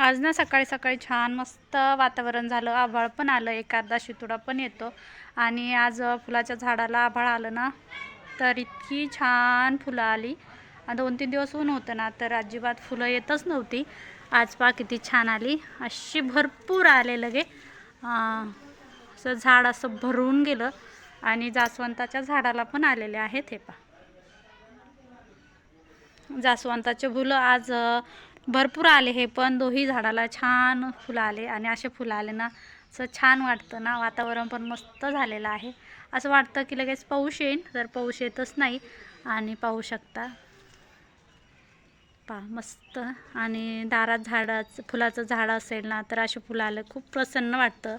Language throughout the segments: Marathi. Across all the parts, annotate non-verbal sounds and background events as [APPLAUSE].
आज ना सकाळी सकाळी छान मस्त वातावरण झालं आभाळ पण आलं एखादा शितुडा पण येतो. आणि आज फुलाच्या झाडाला आभाळ आलं ना तर इतकी छान फुलं आली. आणि दोन तीन दिवस ऊन होतं ना तर अजिबात फुलं येतच नव्हती. आज पा किती छान आली. अशी भरपूर आले लगे. असं झाड असं भरून गेलं. आणि जास्वंताच्या झाडाला पण आलेले आहेत हे पा जास्वंताचे फुलं आज भरपूर आले हे पण दोही झाडाला छान फुलं आले आणि असे फुलं आले ना असं छान वाटतं ना वातावरण पण मस्त झालेलं आहे. असं वाटतं की लगेच पाऊस येईन तर पाऊस येतच नाही आणि पाहू शकता. पा मस्त. आणि दारात झाडाचं फुलाचं झाड असेल ना तर असे फुलं आलं खूप प्रसन्न वाटतं.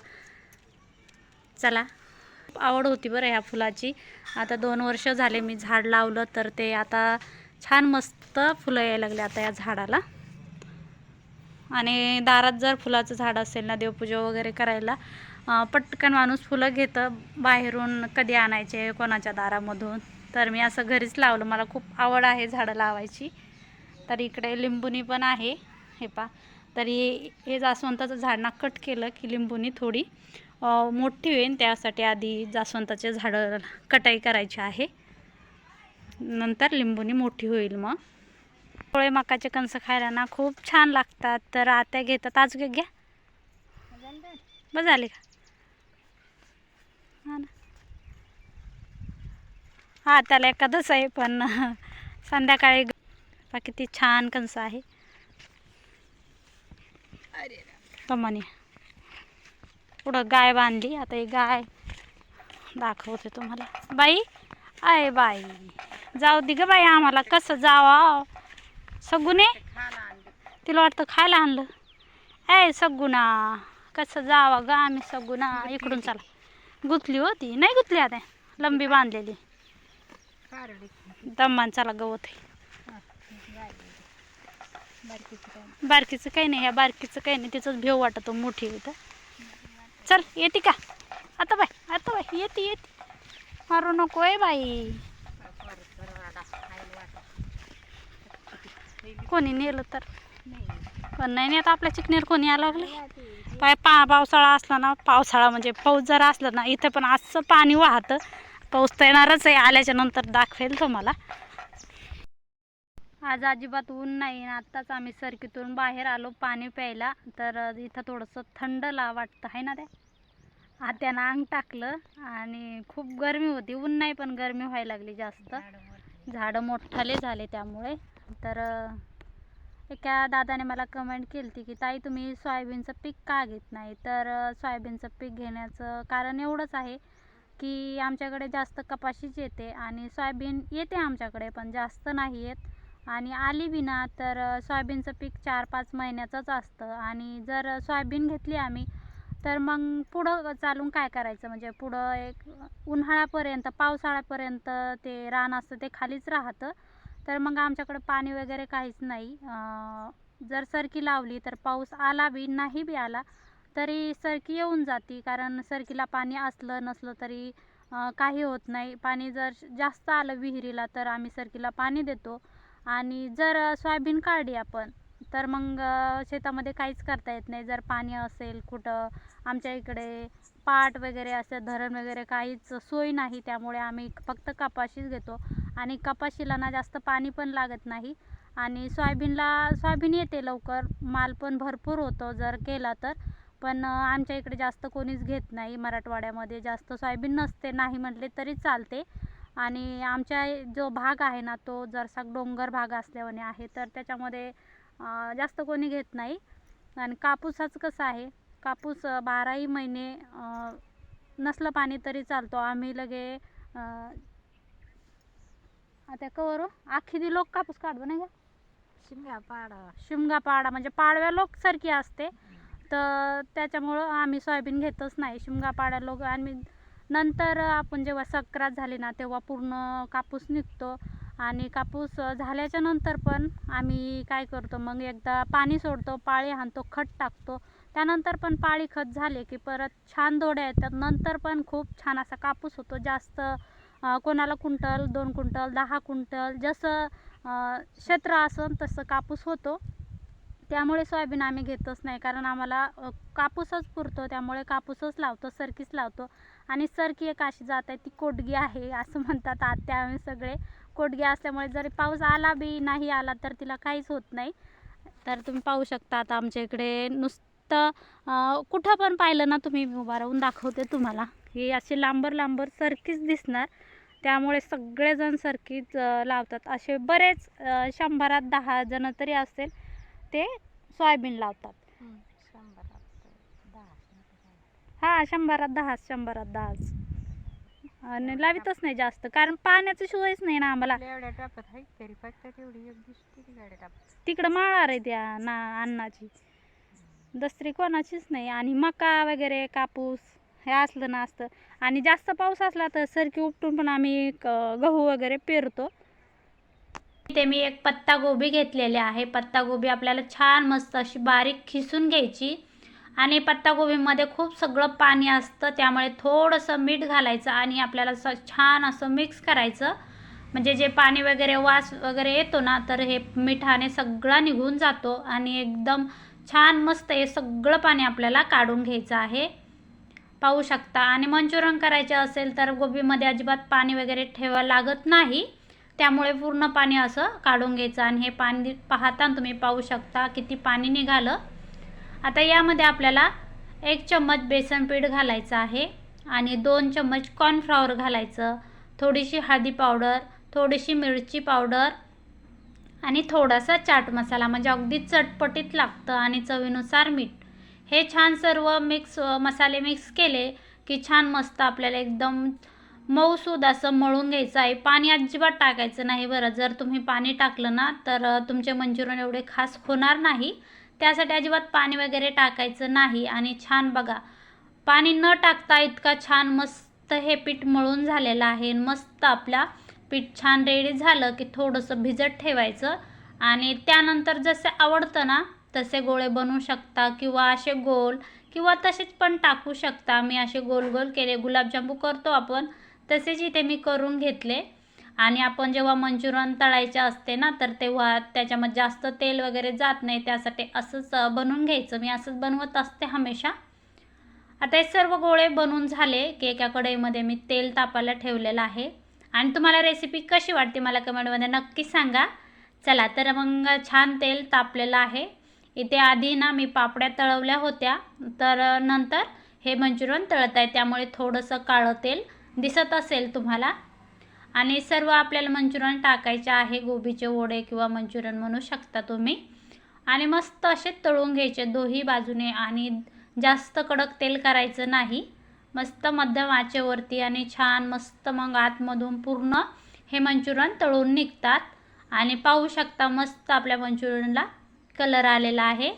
चला आवड होती बरं ह्या फुलाची. आता दोन वर्ष झाले मी झाड लावलं तर ते आता छान मस्त फुलं यायला लागले आता या झाडाला. आणि दारात जर फुलाचं झाड असेल ना देवपूजा वगैरे करायला पटकन माणूस फुलं घेतं. बाहेरून कधी आणायचे कोणाच्या दारामधून. तर मी असं घरीच लावलं. मला खूप आवड आहे झाडं लावायची. तर इकडे लिंबुनी पण आहे. हे पा तरी हे जास्वंताचं झाड ना कट केलं की लिंबुनी थोडी मोठी होईल त्यासाठी आधी जास्वंताचे झाडं कटाई करायची आहे. नंतर लिंबुनी मोठी होईल मग. पोळे मकाचे कणसं खायला ना खूप छान लागतात. तर आत्या घेतात. आज घे घ्या. बस झाली का? हा ना. हा त्याला एखादंच आहे पण [LAUGHS] संध्याकाळी ग- किती छान कणसं आहे. कमानी पुढं गाय बांधली. आता ही गाय दाखवते तुम्हाला. बाई आहे बाई. जाऊ दे ग बाई आम्हाला. कसं जावा? सगुने? तिला वाटतं खायला आणलं. ए सगुना कसं जावा ग आम्ही सगुना. इकडून चला. गुतली होती नाही गुतली आता. लंबी बांधलेली. दम्मान चला गवत बारकीचं काही नाही. ह्या बारकीचं काही नाही. तिचंच भेव वाटत हो मोठी आहे तर चल येते का? आता बाय आता बाय. येते येते. मारू नको आहे बाई. कोणी नेलं तर? पण नाही नेत आपल्या चिकनेर कोणी यायला लागले? पाय पा पावसाळा असला ना पावसाळा म्हणजे पाऊस जर असला ना इथं पण असं पाणी वाहतं. पाऊस तर येणारच आहे आल्याच्यानंतर दाखवेल तुम्हाला. आज अजिबात ऊन नाही आत्ताच आम्ही सरकीतून बाहेर आलो पाणी प्यायला. तर इथं थोडंसं थंड ला वाटतं आहे ना ते आत्यानं अंग टाकलं आणि खूप गरमी होती. ऊन नाही पण गरमी व्हायला लागली जास्त. झाडं मोठाले झाले त्यामुळे. तर एका दादाने मला कमेंट केली होती की ताई तुम्ही सोयाबीनचं पीक का घेत नाही? तर सोयाबीनचं पीक घेण्याचं कारण एवढंच आहे की आमच्याकडे जास्त कपाशीच येते आणि सोयाबीन येते आमच्याकडे पण जास्त नाही येत. आणि आली विना तर सोयाबीनचं पीक चार पाच महिन्याचंच असतं. आणि जर सोयाबीन घेतली आम्ही तर मग पुढं चालून काय करायचं? म्हणजे पुढं एक उन्हाळ्यापर्यंत पावसाळ्यापर्यंत ते रान असतं ते खालीच राहतं. तर मग आमच्याकडे पाणी वगैरे काहीच नाही. जर सरकी लावली तर पाऊस आला बी नाही बी आला तरी सरकी येऊन जाती. कारण सरकीला पाणी असलं नसलं तरी काही होत नाही. पाणी जर जास्त आलं विहिरीला तर आम्ही सरकीला पाणी देतो. आणि जर सोयाबीन काढली आपण तर मग शेतामध्ये काहीच करता येत नाही. जर पाणी असेल कुठं आमच्या इकडे पाट वगैरे असं धरण वगैरे काहीच सोय नाही. त्यामुळे आम्ही फक्त कपाशीच घेतो. आणि कपाशीला ना जास्त पाणी पण लागत नाही. आणि सोयाबीनला सोयाबीन येते लवकर माल पण भरपूर होतो जर केला तर. पण आमच्या इकडे जास्त कोणीच घेत नाही मराठवाड्यामध्ये जास्त सोयाबीन नसते नाही म्हटले तरी चालते. आणि आमच्या जो भाग आहे ना तो जरसा डोंगर भाग असल्याने आहे तर त्याच्यामध्ये जास्त कोणी घेत नाही. आणि कापूसाचं कसं आहे कापूस बाराही महिने नसलं पाणी तरी चालतो. आम्ही लगे आता कवर आखी दी लोक कापूस काढतो नाही का? शिमगा पाडा. शिमगा पाडा म्हणजे पाडव्या लोक सारखी असते. तर त्याच्यामुळं आम्ही सोयाबीन घेतच नाही. शिमगा पाडा लोक आणि नंतर आपण जेव्हा सक्रात झाली ना तेव्हा पूर्ण कापूस निघतो. आणि कापूस झाल्याच्यानंतर पण आम्ही काय करतो मग एकदा पाणी सोडतो पाळी हाणतो खत टाकतो. त्यानंतर पण पाळी खत झाले की परत छान दोड्या येतात. नंतर पण खूप छान असा कापूस होतो. जास्त कोणाला कुंटल दोन कुंटल दहा कुंटल जसं क्षेत्र असन तसं कापूस होतो. त्यामुळे सोयाबीन आम्ही घेतच नाही कारण आम्हाला कापूसच पुरतो त्यामुळे कापूसच लावतो सरकीच लावतो. आणि सरकी एक अशी जात आहे ती कोटगी आहे असं [LAUGHS] म्हणतात आत्या आम्ही सगळे. कोटगी असल्यामुळे जरी पाऊस आला बी नाही आला तर तिला काहीच होत नाही. तर तुम्ही पाहू शकता आता आमच्या इकडे नुसतं कुठं पण पाहिलं ना तुम्ही उभा राहून दाखवते तुम्हाला. हे अशी लांबर लांबर सरकीच दिसणार. त्यामुळे सगळेजण सरकीच लावतात. असे बरेच शंभरात दहा जण तरी असेल ते सोयाबीन लावतात. हां शंभरात दहाच शंभरात दहाच आणि लावितच नाही जास्त कारण पाण्याची सोयच नाही ना आम्हाला. तिकडं माळार आहे त्या ना अन्नाची. दसरी कोणाचीच नाही. आणि मका वगैरे कापूस हे असलं ना असतं. आणि जास्त पाऊस असला तर सरकी उपटून पण आम्ही गहू वगैरे पेरतो. इथे मी एक पत्ता गोबी आहे. पत्ता गोबी आपल्याला छान मस्त अशी बारीक खिसून घ्यायची. आणि पत्ताकोबीमध्ये खूप सगळं पाणी असतं त्यामुळे थोडंसं मीठ घालायचं आणि आपल्याला स छान असं मिक्स करायचं. म्हणजे जे पाणी वगैरे वास वगैरे येतो ना तर हे मिठाने सगळा निघून जातो आणि एकदम छान मस्त हे सगळं पाणी आपल्याला काढून घ्यायचं आहे. पाहू शकता. आणि मंचुरन करायचे असेल तर गोबीमध्ये अजिबात पाणी वगैरे ठेवा लागत नाही. त्यामुळे पूर्ण पाणी असं काढून घ्यायचं आणि हे पाणी पाहता तुम्ही पाहू शकता किती पाणी निघालं. आता यामध्ये आपल्याला एक चम्मच बेसन पीठ घालायचं आहे आणि दोन चम्मच कॉर्नफ्लॉवर घालायचं. थोडीशी हळदी पावडर थोडीशी मिरची पावडर आणि थोडासा चाट मसाला. म्हणजे अगदी चटपटीत लागतं आणि चवीनुसार मीठ. हे छान सर्व मिक्स मसाले मिक्स केले की छान मस्त आपल्याला एकदम मऊसूद असं मळून घ्यायचं आहे. पाणी अजिबात टाकायचं नाही बरं. जर तुम्ही पाणी टाकलं ना तर तुमचे मंचुरियन एवढे खास होणार नाही. त्यासाठी अजिबात पाणी वगैरे टाकायचं नाही. आणि छान बघा पाणी न टाकता इतका छान मस्त हे पीठ मळून झालेलं आहे. मस्त आपला पीठ छान रेडी झालं की थोडंसं भिजत ठेवायचं. आणि त्यानंतर जसं आवडतं ना तसे गोळे बनवू शकता किंवा असे गोल किंवा तसेच पण टाकू शकता. मी असे गोल गोल केले. गुलाबजामू करतो आपण. तसेच इथे मी करून घेतले. आणि आपण जेव्हा मंचुरन तळायचे असते ना तर तेव्हा त्याच्यामध्ये जास्त तेल वगैरे जात नाही. त्यासाठी असंच बनवून घ्यायचं. मी असंच बनवत असते हमेशा. आता हे सर्व गोळे बनवून झाले की एका कढईमध्ये मी तेल तापायला ठेवलेलं आहे. आणि तुम्हाला रेसिपी कशी वाटते मला कमेंटमध्ये नक्की सांगा. चला तर मग छान तेल तापलेलं आहे. इथे आधी ना मी पापड्या तळवल्या होत्या तर नंतर हे मंचुरियन तळत आहे. त्यामुळे थोडंसं काळं तेल दिसत असेल तुम्हाला. आणि सर्व आपल्याला मंचुरियन टाकायचे आहे. गोबीचे वडे किंवा मंचुरियन म्हणू शकता तुम्ही. आणि मस्त असे तळून घ्यायचे दोही बाजूने आणि जास्त कडक तेल करायचं नाही. मस्त मध्यम आचेवरती आणि छान मस्त मग आतमधून पूर्ण हे मंचुरियन तळून निघतात. आणि पाहू शकता मस्त आपल्या मंचुरियनला कलर आलेला आहे.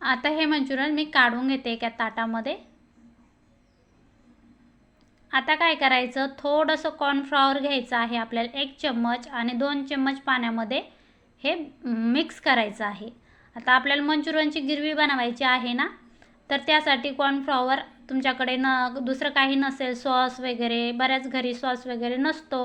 आता हे मंचुरियन मी काढून घेते एका ताटामध्ये. आता काय करायचं? थोडंसं कॉर्नफ्लॉवर घ्यायचं आहे आपल्याला एक चम्मच आणि दोन चम्मच पाण्यामध्ये हे मिक्स करायचं आहे. आता आपल्याला मंचुरियनची गिरवी बनवायची आहे ना? तर त्यासाठी कॉर्नफ्लॉवर तुमच्याकडे न दुसरं काही नसेल सॉस वगैरे बऱ्याच घरी सॉस वगैरे नसतो.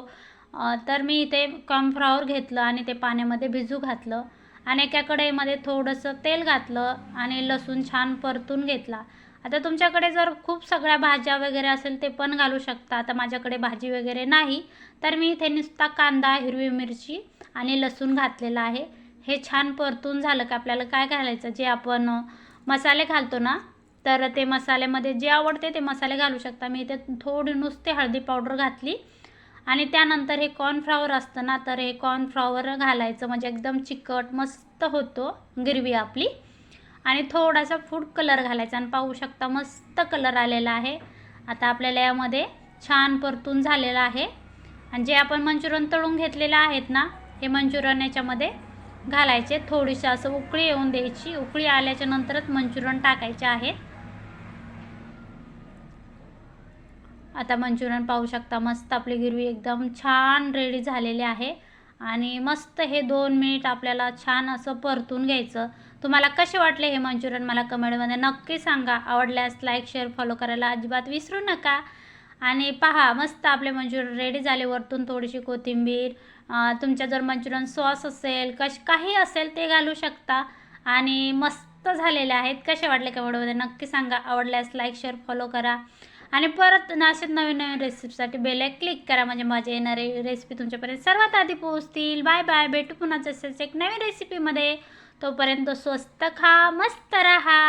तर मी इथे कॉर्नफ्लॉवर घेतलं आणि ते पाण्यामध्ये भिजू घातलं. आणि एका कढईमध्ये थोडंसं तेल घातलं आणि लसूण छान परतून घेतला. आता तुमच्याकडे जर खूप सगळ्या भाज्या वगैरे असेल ते पण घालू शकता. आता माझ्याकडे भाजी वगैरे नाही तर मी इथे नुसता कांदा हिरवी मिरची आणि लसूण घातलेला आहे. हे छान परतून झालं की आपल्याला काय घालायचं? जे आपण मसाले घालतो ना तर ते मसाल्यामध्ये जे आवडते ते मसाले घालू शकता. मी इथे थोडी नुसते हळदी पावडर घातली आणि त्यानंतर हे कॉर्नफ्लॉवर असतं ना तर हे कॉर्नफ्लॉवर घालायचं. म्हणजे एकदम चिकट मस्त होतो गिरवी आपली. आणि थोडासा फूड कलर घालायचा. आणि पाहू शकता मस्त कलर आलेला आहे. आता आपल्याला यामध्ये छान परतून झालेलं आहे. आणि जे आपण मंचुरियन तळून घेतलेलं आहेत ना हे मंचुरियन याच्यामध्ये घालायचे. थोडीशी असं उकळी येऊन द्यायची. उकळी आल्याच्या नंतरच मंचुरियन टाकायचे आहेत आता मंचुरियन पाहू शकता. मस्त आपली गिरवी एकदम छान रेडी झालेली आहे. आणि मस्त हे दोन मिनिट आपल्याला छान असं परतून घ्यायचं. तुम्हाला कसे वाटले हे मंचुरियन मला कमेंटमध्ये नक्की सांगा. आवडल्यास लाईक शेअर फॉलो करायला अजिबात विसरू नका. आणि पहा मस्त आपले मंचुरियन रेडी झाले. वरतून थोडीशी कोथिंबीर तुमच्या जर मंचुरियन सॉस असेल कश काही असेल ते घालू शकता. आणि मस्त झालेले आहेत. कसे वाटले कमेंटमध्ये नक्की सांगा. आवडल्यास लाईक शेअर फॉलो करा. आणि परत ना असेच नवीन नवीन रेसिपीसाठी बेल क्लिक करा. म्हणजे माझे येणारे रेसिपी तुमच्यापर्यंत सर्वात आधी पोहोचतील. बाय बाय भेटू पुन्हा तसेच एक नवीन रेसिपीमध्ये तोपर्यंत स्वस्त खा मस्त रहा.